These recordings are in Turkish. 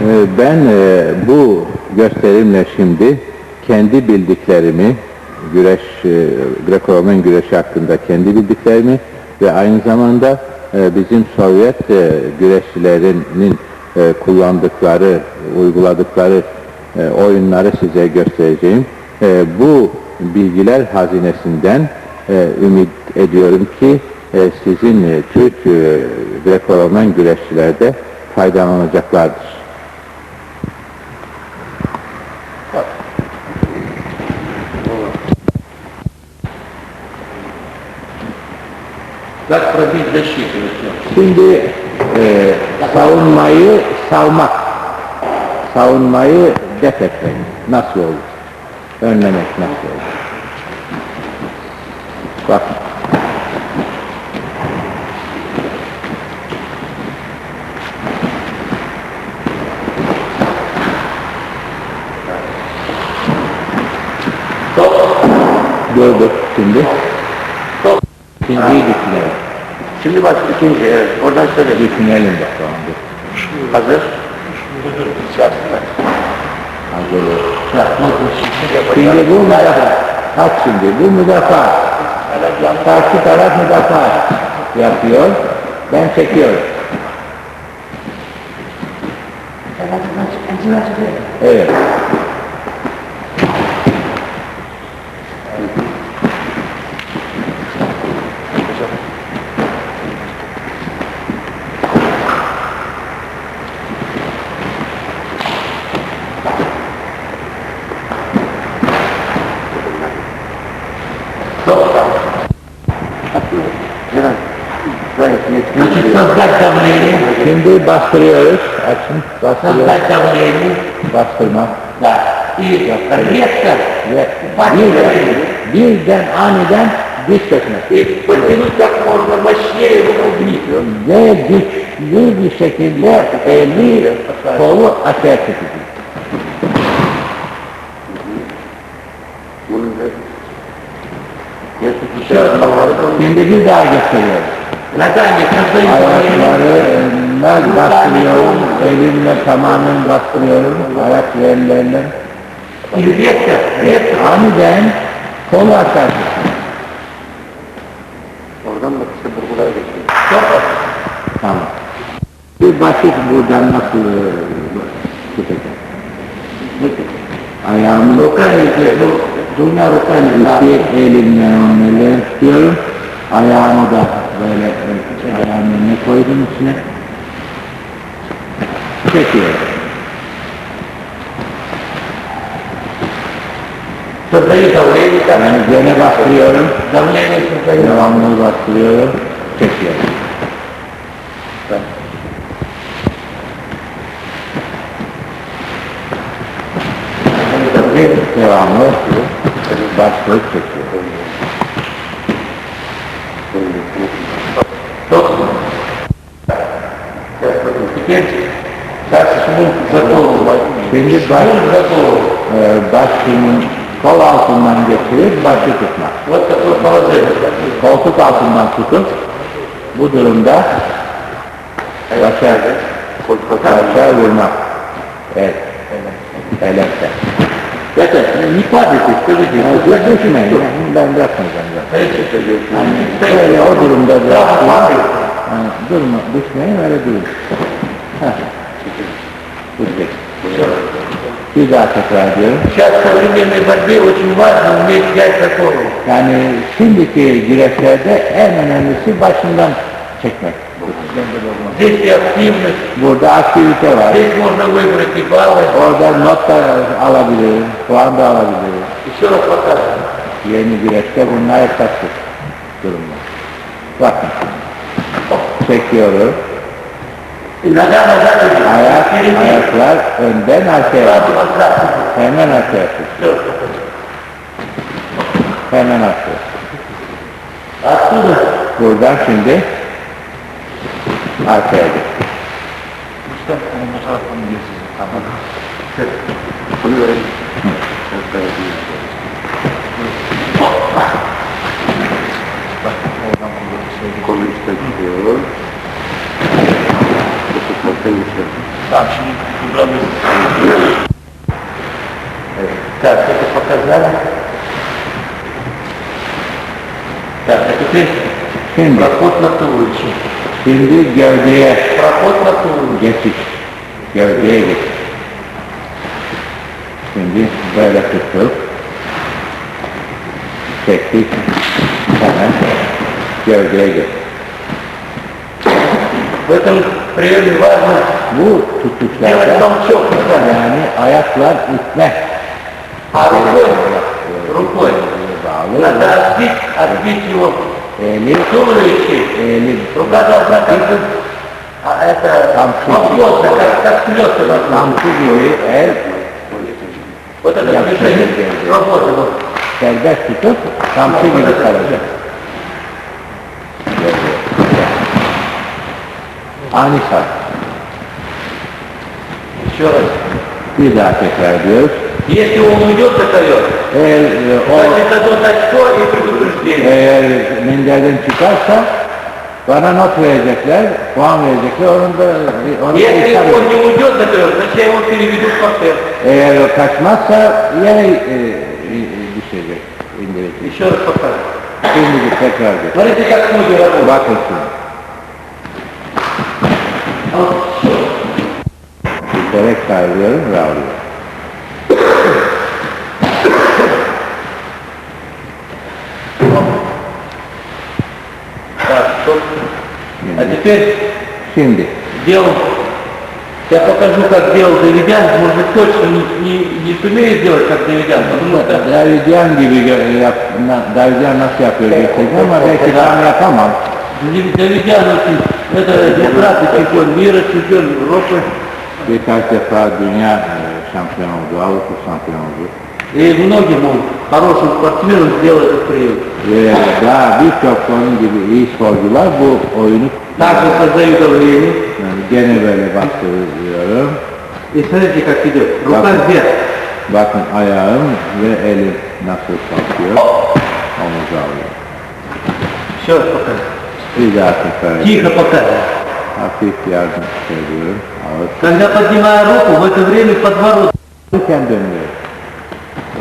Ee, Ben e, bu gösterimle şimdi kendi bildiklerimi, güreş, e, Greco-Roman güreşi hakkında kendi bildiklerimi ve aynı zamanda e, bizim Sovyet güreşçilerinin kullandıkları, uyguladıkları oyunları size göstereceğim. Bu bilgiler hazinesinden ümit ediyorum ki sizin Türk Greco-Roman güreşçiler de faydalanacaklardır. Şimdi e, savunmayı savmak, savunmayı def etmek nasıl olur? Önlemek nasıl olur? Bak. Şimdi bak ikinci, evet. Oradan söyle. Düşünelim bakalım. Hazır. Hazır. Şimdi bu müdafaa. Bak şimdi bu müdafaa. Karşı taraf müdafaa yapıyor. Ben çekiyorum. Evet. bastırıyoruz. Açın, bastırıyoruz. Nasıl açabiliriz? Bastırma. Bak, iyi. Yoksa Birden aniden güç çekmek. Ve güçlü bir şekilde eli kolu aşağı çekici. Şimdi bir daha gösteriyoruz. Neden? Hayatları Bunlar bastırıyorum, elimle tamamen bastırıyorum ayak yerlerinden. Yürüyecek, yürüyecek. Aniden kolu atarsın. Oradan da işte burgulara geçiyor. Çok Tamam. Bir basit buradan nasıl tutacak? Ayağımı Dünya rukan iki elimle onu istiyorum. Ayağımı da böyle ayağımı ne koydum içine? dikkat ediyor. Sırtayı savurayım. Ben üzerine bastırıyorum. Savurayım. Devamını bastırıyorum. Çekiyorum. kol altından geçirip başı tutmak. Koltuk altından tutup bu durumda başa, başa vurmak. Evet. Elekte. Zaten nikah bitti. Çocuk düşünmeyin. Ben bırakmayacağım zaten. Yani böyle o durumda bırakmayın. Yani durma, düşmeyin öyle durun. Bu değil. şekilde. Bir daha tekrar ediyorum. Yani şimdiki güreşlerde en önemlisi başından çekmek. Burada aktivite var. Orada not da alabilir, puan da alabilir. Yeni güreşte bunlar esastır durumlar. Bakın. Çekiyoruz. Ayak, ayaklar önden aşağı. Hemen aşağı. Hemen aşağı. Buradan şimdi aşağı git. İşte bu taraftan Bak oradan bunu şey Konu işte gidiyor. Так серьезно. Так, так, это показали. Так, а теперь Фильм. проход на Тулычи. Фильм Георгия. Проход на Тулычи. Гетич. Георгия Гетич. Şimdi böyle tutup çektik hemen gölgeye geçtik. Really var mı? Bu tutuşlarda yani ayaklar itme. Arıklı, ruklu. Bağlı. Nazik, azik yok. Eli, tuğru içi. Eli. Bu kadar sakatın. Kamçı gibi. Kamçı gibi el. Yapışır. Serbest tutup kamçı gibi kalacak. Ani sar. Еще раз. Bir daha tekrar ediyoruz. Если он уйдет, это Eğer e, o Значит, дадут очко и предупреждение. eğer minderden çıkarsa bana not verecekler, puan verecekler. Onun da onu da Если iptal он edecek. не уйдет, это значит, я его переведу в портфель. Eğer o kaçmazsa yine e, e, düşecek, indirecek. Еще раз покажу. Şimdi bir tekrar ediyoruz. Смотрите, как ноги работают. Bakın şimdi. ถึงจะได้กลายเรื่องเรา Так, стоп. А теперь Синди. делал. Я покажу, как делал Давидян, может быть, точно не, не, не сумеет сделать, как Давидян, потому что... Давидян, Давидян на всякую вещь, но я там, я там. Давидян очень это двукратный чемпион мира, чемпиon Европы. Dünya e, şampiyonu oldu, Avrupa şampiyonu oldu. И многим он, хорошим спортсменам, сделал этот прием. Ve daha birçok onun gibi iyi sporcular bu oyunu Также создаю давление. yani gene böyle bastırıyorum. И смотрите, как идет. Рука вверх. Bakın ayağım ve elim nasıl kalkıyor. Omuza alıyorum. Еще раз покажу. Bir daha tekrar ediyorum. Тихо показывай. Hafif yardım ediyorum. Ağır. Когда поднимаю руку, в это время подворот. Kaldırırken dönüyorum.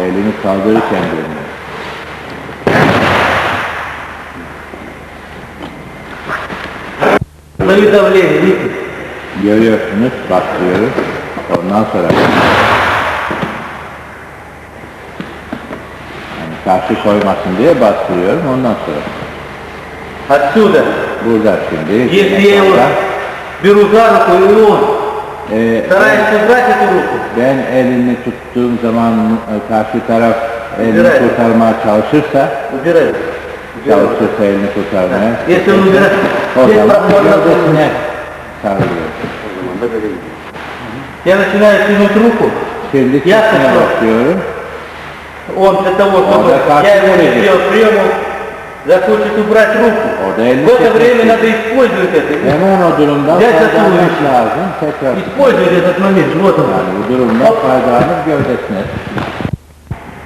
Elimi kaldırırken dönüyorum. Даю давление, видите? Görüyorsunuz, bastırıyorum. Ondan sonra yani karşı koymasın diye bastırıyorum. Ondan sonra Hattuda. Burada şimdi. Yediye vur. Bir uzar koyuyor. Ee, ben, ben elini tuttuğum zaman karşı taraf elini Direkt. kurtarmaya çalışırsa Direkt. çalışırsa elini kurtarmaya Direkt. o zaman gövdesine sarılıyor. Я начинаю тянуть руку. Şimdi kısmına bakıyorum. Он для того, чтобы я его сделал приему, захочет убрать руку. В это время надо использовать это. Hemen o durumdan Я faydalanmak готовлюсь. lazım. Tekrar Использовать этот момент. Вот он. yani bu durumdan faydalanıp gövdesine.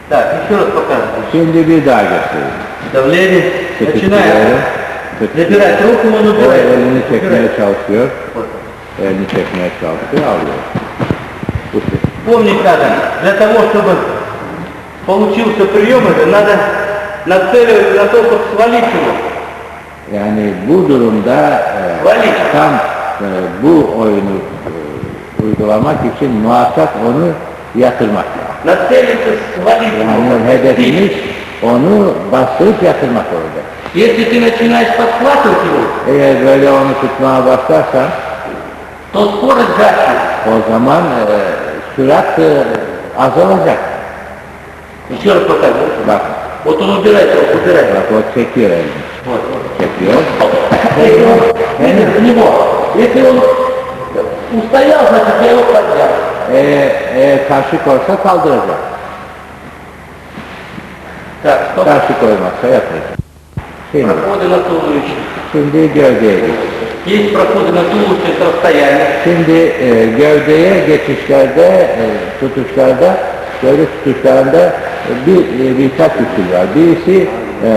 Так, еще раз показываю. Şimdi bir daha göstereyim. Давление. Начинаем. Забирать Sıkıştırıyorum. руку, он O убирает. elini çekmeye Убирает. çalışıyor. Вот. Elini çekmeye çalışıyor. Alıyor. Bu tür. Помнить надо, для того, чтобы получился прием, это надо нацеливать на то, чтобы свалить его. Yani bu durumda e, Vali. tam e, bu oyunu e, uygulamak için muhakkak onu yatırmak lazım. Нацелиться, свалить Yani его. hedefimiz onu bastırıp yatırmak olacak. Если ты начинаешь подхватывать его, Eğer böyle onu tutmaya başlarsan то скорость гасит. o zaman e, sürat e, azalacak. Еще раз показываю. Bak, Вот он убирает его, убирает. bak o çekiyor elini. Вот, вот. Çekiyor. Если он, видишь, в него, если он устоял, значит я его поднял. Eğer, eğer karşı koysa kaldıracak. Так, стоп. Karşı koymazsa yatıracak. Şimdi, Проходы на туловище. şimdi gövdeye geç. Есть проходы на туловище с расстояния. Şimdi e, gövdeye geçişlerde, e, tutuşlarda, gövde tutuşlarında e, bir e, birkaç usul var. Birisi e,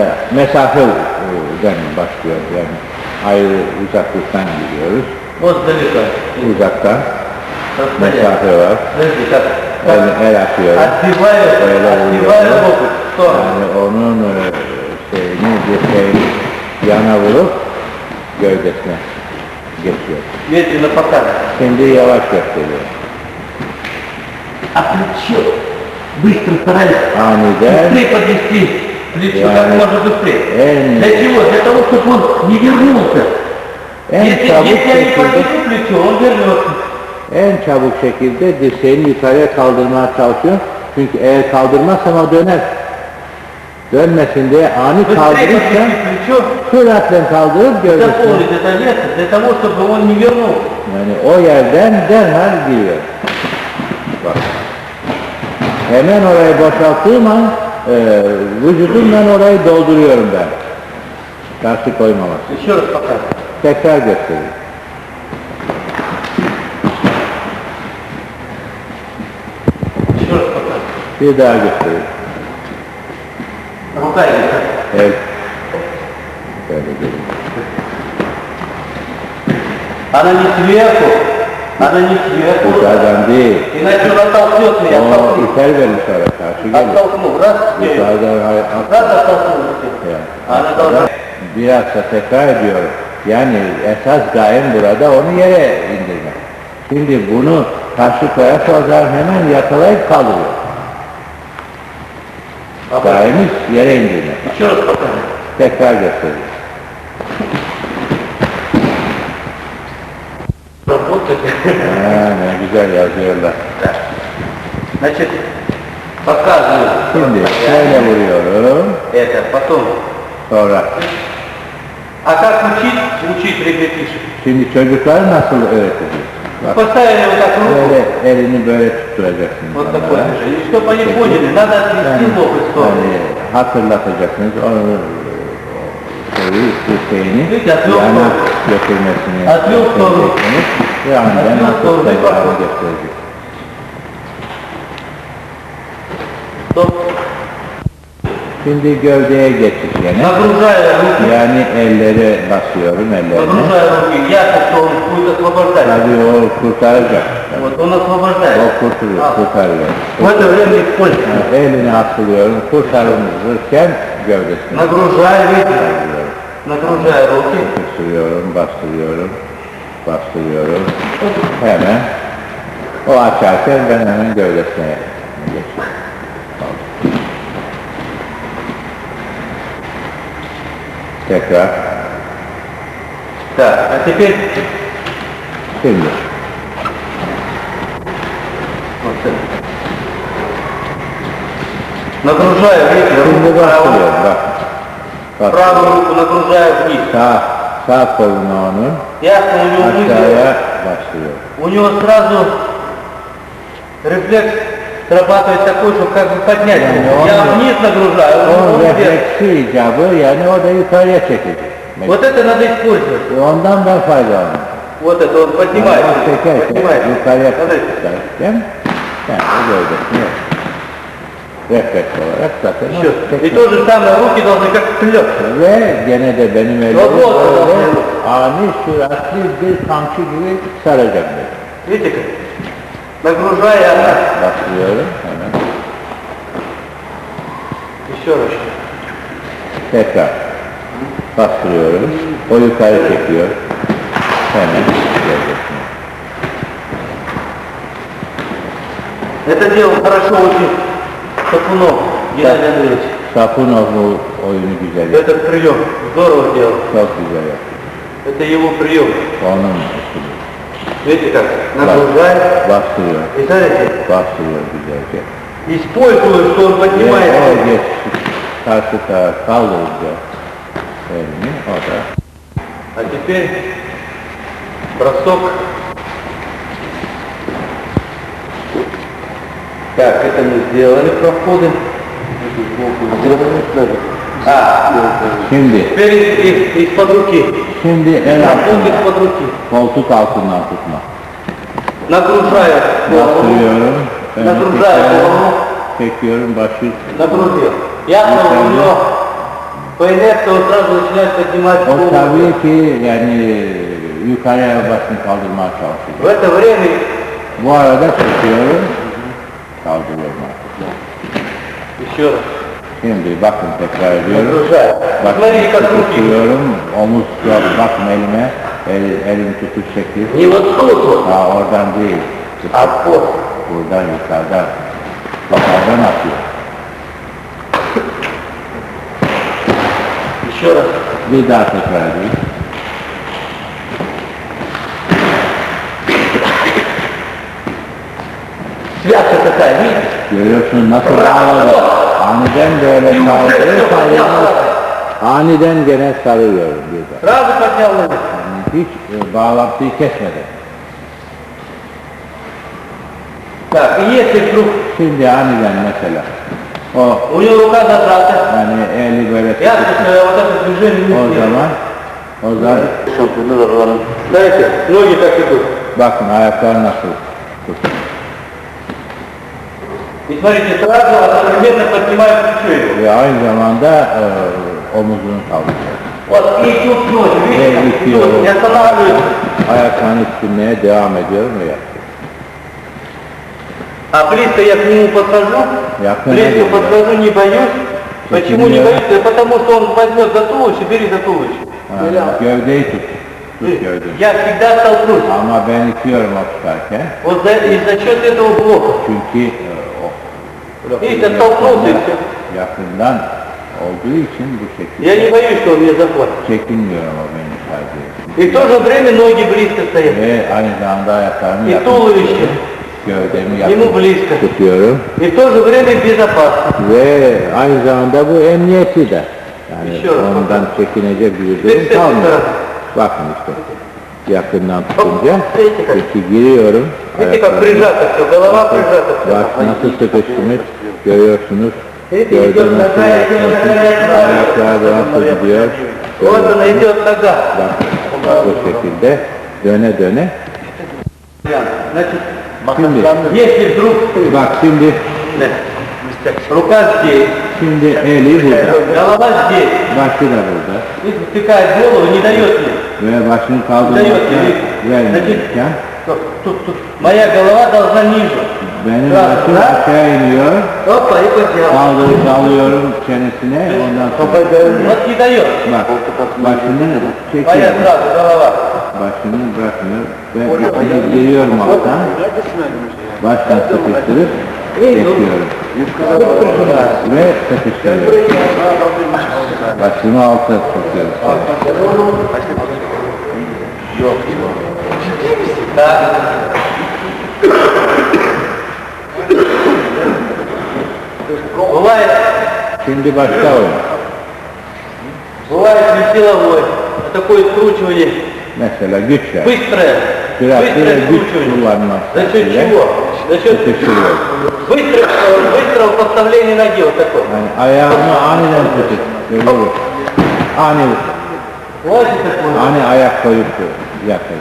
mesafeden başlıyor. Yani ayrı uzaklıktan gidiyoruz. Вот далеко. Uzaktan. mesafe var. Подожди, как? El, el atıyorum. Отбиваю, Öyle отбиваю vuruyorum. локоть в сторону. Yani onun e, şeyini bir şey yana vurup gövdesine geçiyor. Медленно показывай. Şimdi yavaş gösteriyor. А плечо быстро старались Aniden быстрее подвести плечо, как Я- можно быстрее. en, Для чего? Для того, чтобы он не вернулся. en Если, çabuk если я не şekilde подведу плечо, он вернется. en çabuk şekilde dirseğini yukarıya kaldırmaya çalışıyor. Çünkü eğer kaldırmazsam o döner. Dönmesin diye ani Быстрее kaldırırsa подвести плечо, süratle kaldırıp gövdesine. заполнить это место, для того, чтобы он не вернулся. Yani o yerden derhal giriyor. Bak. Hemen orayı boşalttığım an ee, e, vücudumla orayı dolduruyorum ben. Karşı koymamak. Geçiyoruz fakat. Tekrar göstereyim. Bir daha göstereyim. Tamam, evet. Böyle gelin. Analitiliyaku. Analitiliyaku. Dışarıdan değil. İnaçı olan da atıyorsun ya. Oo, iter verir sana. Hasta okumur. Yukarıda hasta okumur. Anadolu. Bilhassa tekrar ediyorum. Yani esas gayem burada onu yere indirmek. Şimdi bunu karşı koya sorsan hemen yakalayıp kaldırıyor. Gayemiz yere indirmek. Tekrar gösteriyor. ha, ne güzel yazıyorlar. Meçet Показываю. Şimdi şöyle vuruyorum. Это, потом. Sonra. А как учить? Учить ребятишек. Şimdi çocuklar nasıl öğreteceğiz? Bak, böyle elini böyle tutturacaksınız. Onlara. Yani, hatırlatacaksınız onu şeyi, Hüseyin'i yana götürmesini, götürmesini ve aniden nasıl sevdiğini götürecek. Şimdi gövdeye geçeceğine. Yani elleri basıyorum ellerine. Tabii o kurtaracak. O kurtarır, kurtarıyor. Yani elini asılıyorum, kurtarılırken gövdesini. Bastırıyorum, bastırıyorum, bastırıyorum. Hemen o açarken ben hemen gövdesine geçiyorum. Так, а? Так, а теперь... Ты. Вот Нагружаю вниз. Ты не правую, да. правую руку нагружая вниз. Так, так, полнону. Ясно, у него мысли. У него сразу рефлекс срабатывает такой, что как бы поднять. Его. он- Я вниз нагружаю, он, он вверх. refleksi icabı yani o da yukarıya çekecek. Вот это надо использовать. Ondan ben faydalanıyorum. Вот это он поднимает. Çekerken поднимает. yukarıya Смотрите. çıkarken yani o gövdesini refleks olarak zaten o Еще. И то же самое, руки должны как клёп. Ve gene de benim elim Yok, yok, böyle yok. ani süratli bir kamçı gibi saracak beni. Видите как? Нагружая hemen. Еще раз. Tekrar bastırıyorum. O yukarı çekiyor. Hemen gövdesine. Это делал хорошо очень Сапунов Геннадий Андреевич. Safunov'u oyunu güzel yaptı. Этот прием здорово делал. Çok güzel yaptı. Это его прием. Onun usulü. Видите как? Нагружает. Вас не Представляете? Вас Используя, что он поднимает. Yes, yes. это колода. Э, О, да. А теперь бросок. Так, это мы сделали проходы. Это сбоку сделали. Ha. Şimdi. Verin ispadruki. Şimdi el altında. Koltuk altından tutma. Nakruzaya. Bastırıyorum. Nakruzaya. Çekiyorum başı. Накрутил. Я у него появляется, он сразу начинает поднимать голову. Оставите, yani yukarıya başını kaldırmaya çalışıyor. В это время... Bu arada çekiyorum. Kaldırıyorum. Еще раз. Şimdi bakın tekrar ediyorum. Bakın tutuyorum. Omuzla bakın elime. El, elim tutuş şekli. Ha oradan değil. Tutup. Buradan yukarıdan. Yukarıdan atıyor. Bir daha tekrar edeyim. Görüyorsun nasıl ağladı aniden böyle sarılıyor, sarılıyor. Aniden gene sarıyor bir de. Rabıtati Allah'ın. Hiç e, bağlantıyı kesmedi. İyiyettir ruh. Şimdi aniden mesela. Oh. O. Uyuyor kadar zaten. Yani eli böyle Ya O zaman o zaman şampiyonlar olalım. Neyse, ne olacak Bakın ayaklar nasıl tutuyor. И смотрите, сразу одновременно поднимает плечо его. Ve aynı zamanda e, omuzunu kaldırıyor. Вот, и тут Ve видите, itiyorum. не останавливается. Ayaklarını ittirmeye devam ediyorum ve yapıyorum. А близко я к нему подхожу, Yakın близко geliyorum. подхожу, не боюсь. Почему не Почему? боюсь? Да потому что он возьмет за туловище, бери за туловище. Yani gövdeyi tut. Tut gövdeyi. Я всегда столкнусь. Ama ben itiyorum o tutarken. Вот за, и за счет этого блока. Çünkü e, o Видите, столкнулся и все. yakından olduğu için bu şekilde Я не боюсь, что он меня захватит. çekinmiyorum o beni tercih И в то же время ноги близко стоят. Ve aynı zamanda ayaklarımı И yakın туловище. tutuyorum. Gövdemi Ему yakın близко. tutuyorum. И в то же время безопасно. Ve aynı zamanda bu emniyeti de. Yani Bir şey yok. ondan çekinecek bir Bir durum ses kalmıyor. tarafı. Bakın işte. Yakından tutunca. видите как? Peki giriyorum. Видите, как ayaklarımı- прижато все, голова прижата. Bak nasıl sıkıştınız görüyorsunuz. Видите, Gövde идет nasıl нога, идет yaklaşmış, ayaklar da nasıl gidiyor. Вот она идет нога. Bak bu şekilde döne döne. Значит, Şimdi если вдруг bak şimdi рука здесь, şimdi eli burada. голова здесь, Başı da burada. и втыкает голову, не дает мне. Ve başını Dayı, kaldırmakta dayı. vermemişken Тут, тут, тут. Моя голова должна ниже. benim Раз, başım раз. aşağı iniyor. Опа, и поднял. Kaldırıp alıyorum çenesine. Ondan sonra Вот не dает. bak başını Моя çekiyor. сразу голова. Başını bırakmıyor ve ipini giriyorum alttan. Baştan sıkıştırıp çekiyorum. Ve sıkıştırıyorum. Başını alta Tutuyorum. Да. Бывает, Şimdi başka oyun. бывает не силовой, а такое скручивание Mesela güç быстрое, быстрое böyle скручивание. kullanmak. За счет чего? За счет быстрого, быстрого поставления ноги вот такой. Yani ayağını aniden tutup görüyoruz. Ani, ani ayak koyup якорь.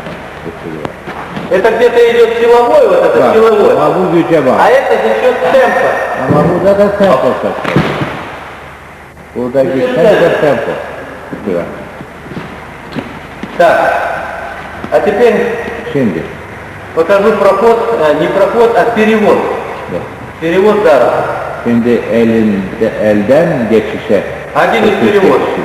Это где-то идет силовой, вот это да, силовой. Могу А это за счет темпа. А могу да, да, темпа как-то. Куда здесь темпа, темпа. Да. Так. А теперь Шинди. покажу проход, а, не проход, а перевод. Да. Перевод дара. Şimdi elinde, elden geçişe. Один из переводчиков.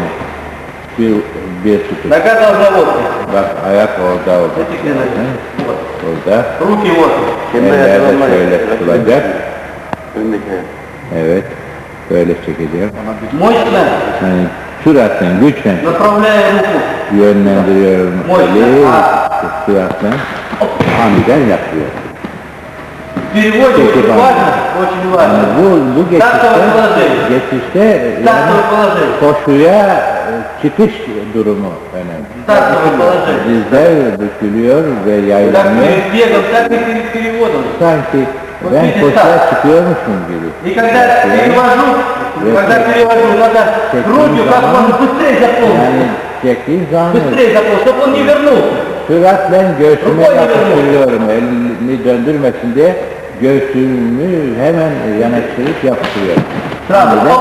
перевод. geçişine. Bir, bir tutuş. Нога должна вот здесь. Bak ayak orada orada. Эти где ноги? Вот. Burada. Руки вот. Eller de şöyle tutulacak. Evet. Böyle çekeceğim. Мощно Yani süratle, güçle направляя руку. yönlendiriyorum Moy- eli. Aa. Süratle aniden yapıyor. В переводе Пети очень бабы. важно, очень Yani важно. bu, bu Start geçişte, poложение. geçişte yani Стартовое положение. koşuya e, çıkış durumu önemli. Стартовое положение. Dizler bükülüyor ve Как yaylanıyor. перед бегом, так и перед переводом. Sanki Вот ben видишь, koşuya так. çıkıyormuşum gibi. И когда перевожу, когда перевожу, надо грудью как можно быстрее заполнить. Yani çektiğim zaman Быстрее заполнить, чтобы он не вернулся. süratle göğsüme Rukun yapıştırıyorum. Elini döndürmesin diye göğsümü hemen yanaştırıp yapıştırıyor. Sonra,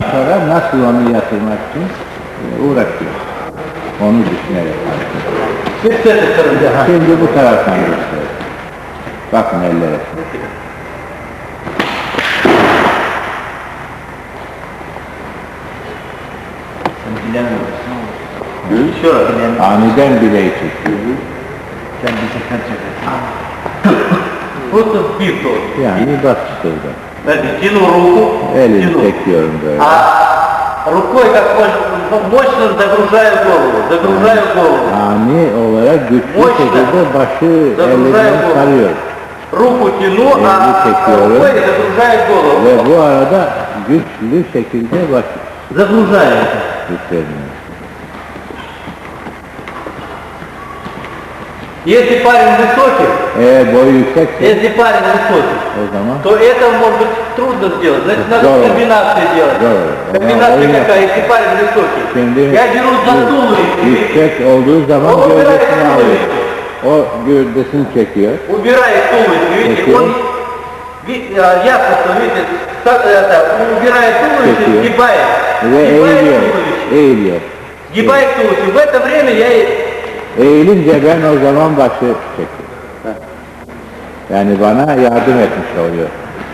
sonra nasıl onu yatırmak için e, uğraşıyor. Onu düşünerek artık. Şimdi bu taraftan gösteriyor. Bakın ellere. Aniden bileği çekiyor. Sen bize kaçırdın. Просто сбив тоже. Yani bastırdı. Знаете, тяну руку, Elini тяну. çekiyorum böyle. А рукой как мощно, мощно загружаю голову, загружаю голову. Ani olarak güçlü Boşta. şekilde başı Загружаю elinden голову. sarıyor. Руку тяну, Elini а çekiyorum. рукой загружаю голову. Ve bu arada güçlü şekilde baş Загружаю. güçleniyor. Если парень высокий, boyu yüksekse если парень высокий, zaman то это может быть трудно сделать. Значит, надо Здорово. комбинацию делать. Здорово. Комбинация Ага, какая, если парень высокий. Şimdi Я беру за туловище, yüksek olduğu zaman O biraz gövdesini alıyor. tulовище. O gövdesini çekiyor. убирает туловище, видите, он, а, ясно, что, видите, это, убирает туловище, сгибает, сгибает туловище, сгибает туловище. В это время я Eğilince ben o zaman başı çektim. Yani bana yardım etmiş oluyor.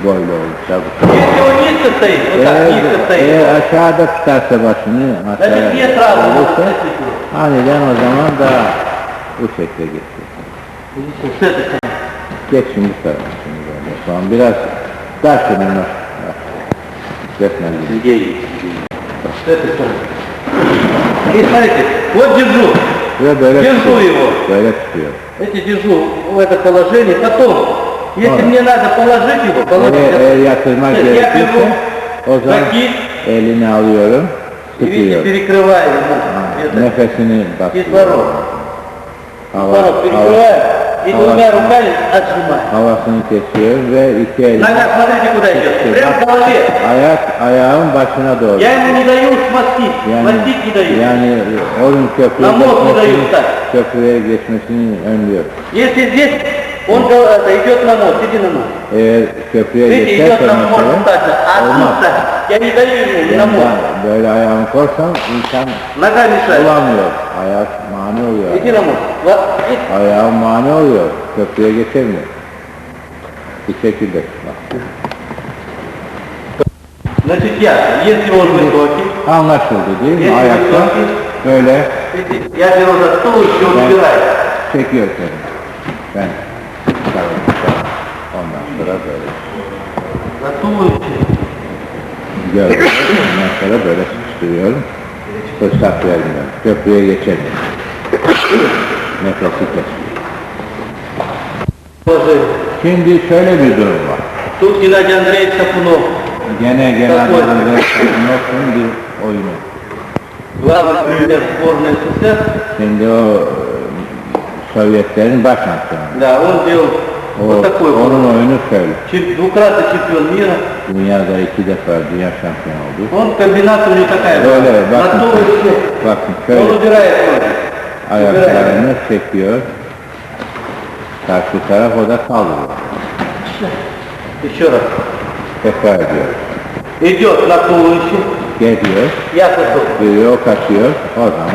Böyle oldu. Eğer, eğer aşağıda tutarsa başını masaya olursa aniden o zaman da bu şekle geçecek. Geç şimdi tarafa şimdi böyle. Son biraz daha şununla. Defnen gibi. Bir hareket. Ve cüzru. Я говорят, держу его. Говорят. Эти держу в это положение. Потом, если а. мне надо положить его, положить. Я el yatırmak gerekirse o zaman nakit, elini alıyorum, tutuyorum. Перекрываю, nefesini bastırıyorum. Кислород. Кислород перекрываю. и Хава. двумя руками отжимаю. havasını kesiyor ve iki elini Нога, смотрите, куда идет, прямо в голове. ayak ayağın başına doğru. Я ему не даю смастить, Yani, смастить не даю. yani onun köprüye Намок не geçmesini, даю так. köprüye geçmesini önlüyor. Если здесь, он гол- это, идет на нос, иди на нос. Eğer köprüye Видите, идет geçerse на нос mesela так, а тут olmaz. так. Я не даю ему на Yani нос. ben böyle ayağımı korsam insan Нога мешает. bulamıyor. Ayak mani oluyor. İkin ama. Bak git. Ayağım mani oluyor. Köprüye geçemiyor. Bir şekilde. Bak. Anlaşıldı değil mi? Ayakta böyle ben çekiyor seni. Ben ondan sonra böyle. Gördüm. Ondan sonra böyle sıkıştırıyorum fırsat vermiyor. Köprüye geçemiyor. Nefesi kesiyor. Şimdi şöyle bir durum var. Tu ila genrei tapunu. Gene gelen genrei tapunusun bir oyunu. Şimdi o e, Sovyetlerin başkanı. Da, o O, вот такой вот. onun oyunu şöyle. Чемп- Двукратный чемпион мира. Dünyada iki defa dünya şampiyonu oldu. Он комбинация у него такая. Böyle На bakın. туловище. Bakın Он şöyle убирает ноги. ayaklarını çekiyor. Karşı taraf o da kaldırıyor. Еще раз. Tekrar ediyor. Идет на туловище. Geliyor, Я сосу. geliyor, kaçıyor. O zaman